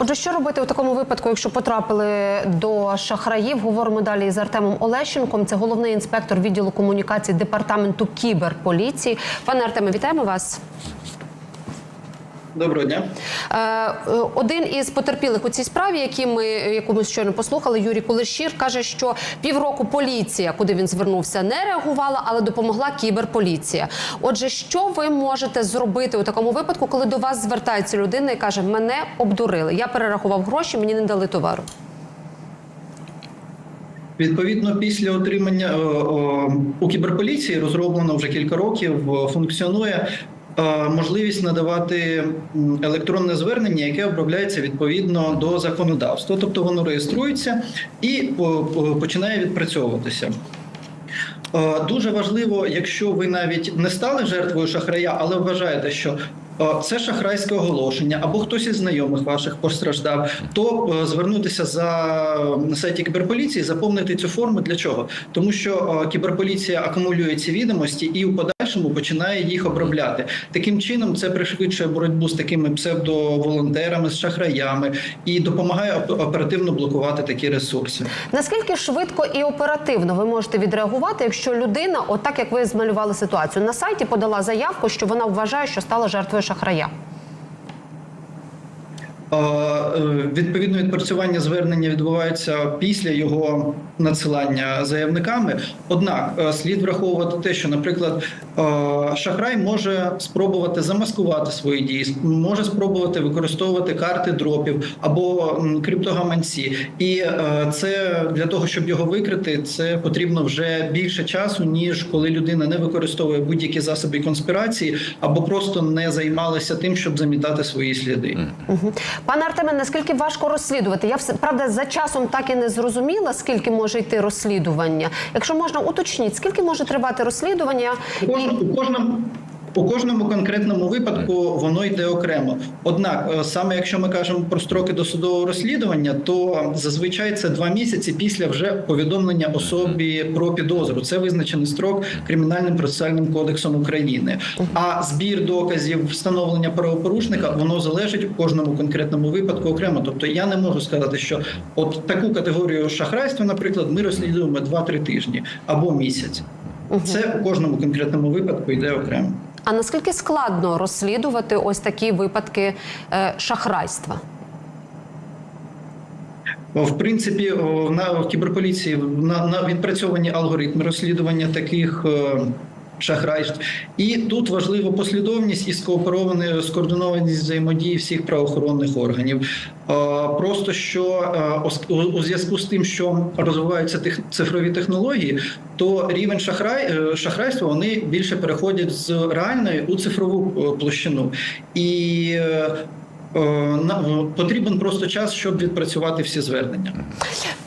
Отже, що робити у такому випадку, якщо потрапили до шахраїв? Говоримо далі з Артемом Олещенком. Це головний інспектор відділу комунікації департаменту кіберполіції. Пане Артеме, вітаємо вас. Доброго дня. Е, е, Один із потерпілих у цій справі, які ми яку ми щойно послухали, Юрій Кулешір, каже, що півроку поліція, куди він звернувся, не реагувала, але допомогла кіберполіція. Отже, що ви можете зробити у такому випадку, коли до вас звертається людина і каже: мене обдурили, я перерахував гроші, мені не дали товару. Відповідно, після отримання е, е, у кіберполіції розроблено вже кілька років. Функціонує можливість надавати електронне звернення, яке обробляється відповідно до законодавства. Тобто воно реєструється і по- по- починає відпрацьовуватися. Е, Дуже важливо, якщо ви навіть не стали жертвою шахрая, але вважаєте, що е, це шахрайське оголошення, або хтось із знайомих ваших постраждав, то е, звернутися за на сайті кіберполіції, заповнити цю форму. Для чого? Тому що кіберполіція акумулює ці відомості і у подальшому починає їх обробляти. Таким чином, це пришвидшує боротьбу з такими псевдоволонтерами, з шахраями і допомагає оперативно блокувати такі ресурси. Наскільки швидко і оперативно ви можете відреагувати, якщо людина, отак як ви змалювали ситуацію, на сайті подала заявку, що вона вважає, що стала жертвою шахрая? Е, Відповідно, відпрацювання звернення відбувається після його надсилання заявниками. Однак е, слід враховувати те, що, наприклад, е, шахрай може спробувати замаскувати свої дії, може спробувати використовувати карти дропів або криптогаманці. І це для того, щоб його викрити, це потрібно вже більше часу, ніж коли людина не використовує будь-які засоби конспірації або просто не займалася тим, щоб замітати свої сліди. Пане Артеме, наскільки важко розслідувати? Я правда за часом так і не зрозуміла, скільки може йти розслідування. Якщо можна уточніть, скільки може тривати розслідування? У, кож, у кожному. Конкретному випадку воно йде окремо. Однак, е, саме якщо ми кажемо про строки досудового розслідування, то зазвичай це два місяці після вже повідомлення особі про підозру. Це визначений строк кримінальним процесуальним кодексом України. А збір доказів встановлення правопорушника воно залежить у кожному конкретному випадку окремо. Тобто я не можу сказати, що от таку категорію шахрайства, наприклад, ми розслідуємо 2-3 тижні або місяць. Це у кожному конкретному випадку йде окремо. А наскільки складно розслідувати ось такі випадки е, шахрайства? В принципі, на кіберполіції на, на відпрацьовані алгоритми розслідування таких е, шахрайств. І тут важлива послідовність і скооперовані скоординованість взаємодії всіх правоохоронних органів. Просто що у- зв'язку з тим, що розвиваються цифрові технології, то рівень шахрай, е, шахрайства вони більше переходять з реальної у цифрову е, площину. І е, потрібен просто час, щоб відпрацювати всі звернення.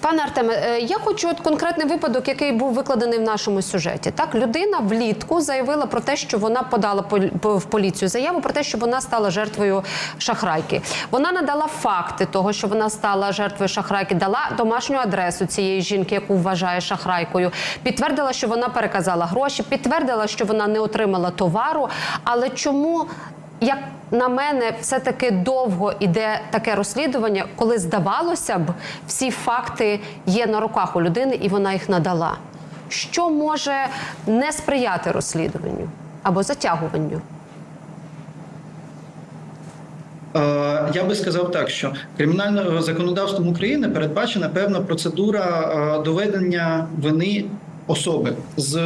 Пане Артеме, е, я хочу от конкретний випадок, який був викладений в нашому сюжеті. Так, людина влітку заявила про те, що вона подала в поліцію заяву про те, що вона стала жертвою шахрайки. Вона надала факти того, що вона стала жертвою шахрайки, дала домашню адресу цієї жінки, яку вважає шахрайкою. Підтвердила, що вона переказала гроші, підтвердила, що вона не отримала товару. Але чому? Як на мене, все-таки довго іде таке розслідування, коли здавалося б, всі факти є на руках у людини, і вона їх надала. Що може не сприяти розслідуванню або затягуванню? Е, Я би сказав так, що кримінальним законодавством України передбачена певна процедура е, доведення вини. Особи з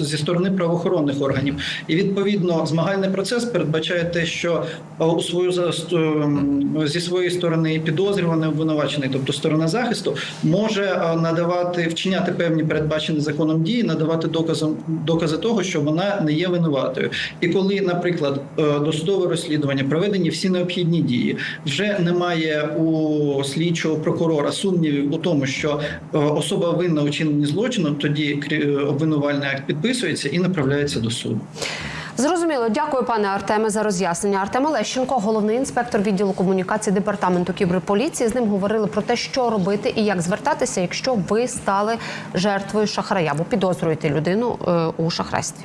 зі сторони правоохоронних органів, і відповідно змагальний процес передбачає те, що е, у свою ем, зі своєї сторони підозрюваний обвинувачений, тобто сторона захисту, може е, надавати вчиняти певні передбачені законом дії, надавати доказом докази того, що вона не є винуватою. І коли, наприклад, е, досудове розслідування проведені всі необхідні дії, вже немає у слідчого прокурора сумнівів у тому, що е, особа винна у чиненні злочину, тоді обвинувальний акт підписується і направляється до суду. Зрозуміло, дякую, пане Артеме, за роз'яснення. Артем Олещенко, головний інспектор відділу комунікації департаменту кіберполіції. З ним говорили про те, що робити і як звертатися, якщо ви стали жертвою шахрая або підозрюєте людину е, у шахрайстві.